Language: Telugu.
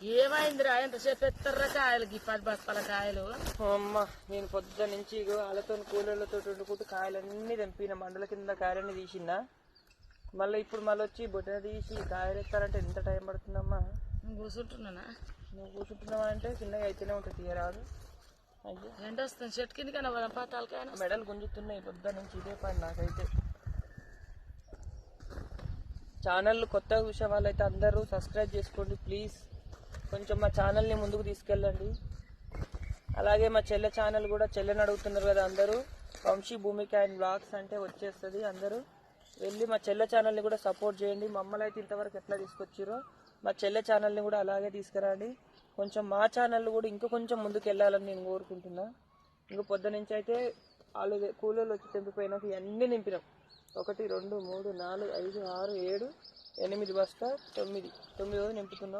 ఏమైందిరా? ఎంతసేపు ఎత్తర్రా కాయలకి పది బస్తాల కాయలు. అమ్మ నేను పొద్దు నుంచి వాళ్ళతో కూలీలతో వండుకుంటూ కాయలన్నీ తెంపిన మండల కింద కాయలన్నీ తీసిందా మళ్ళీ ఇప్పుడు మళ్ళీ వచ్చి బొట్టన తీసి కాయలు ఎత్తారంటే ఎంత టైం పడుతుందమ్మా? నేను కూర్చుంటున్నానా నువ్వు కూర్చుంటున్నావా అంటే చిన్నగా అయితేనే ఉంటుంది తీయరాదు. ఎండ వస్తుంది చెట్టు కిందకైనా పోదాం పాతాలకైనా మెడలు గుంజుతున్నాయి పొద్దు నుంచి ఇదే పని నాకైతే. ఛానల్ కొత్తగా చూసే వాళ్ళైతే అందరూ సబ్స్క్రైబ్ చేసుకోండి ప్లీజ్. కొంచెం మా ఛానల్ని ముందుకు తీసుకెళ్ళండి. అలాగే మా చెల్లె ఛానల్ కూడా చెల్లెని అడుగుతున్నారు కదా అందరూ. వంశీ భూమిక అండ్ బ్లాగ్స్ అంటే వచ్చేస్తుంది అందరూ. వెళ్ళి మా చెల్లె ఛానల్ని కూడా సపోర్ట్ చేయండి. మమ్మల్ని అయితే ఇంతవరకు ఎట్లా తీసుకొచ్చారో మా చెల్లె ఛానల్ని కూడా అలాగే తీసుకురండి. కొంచెం మా ఛానల్ కూడా ఇంకా కొంచెం ముందుకు వెళ్ళాలని నేను కోరుకుంటున్నా. ఇంక పొద్దు నుంచి అయితే వాళ్ళు కూలీలు వచ్చి తెంపిపోయినాక ఇవన్నీ నింపినాం. ఒకటి రెండు మూడు నాలుగు ఐదు ఆరు ఏడు ఎనిమిది బస్తా తొమ్మిది. తొమ్మిది రోజులు నింపుతున్నాం.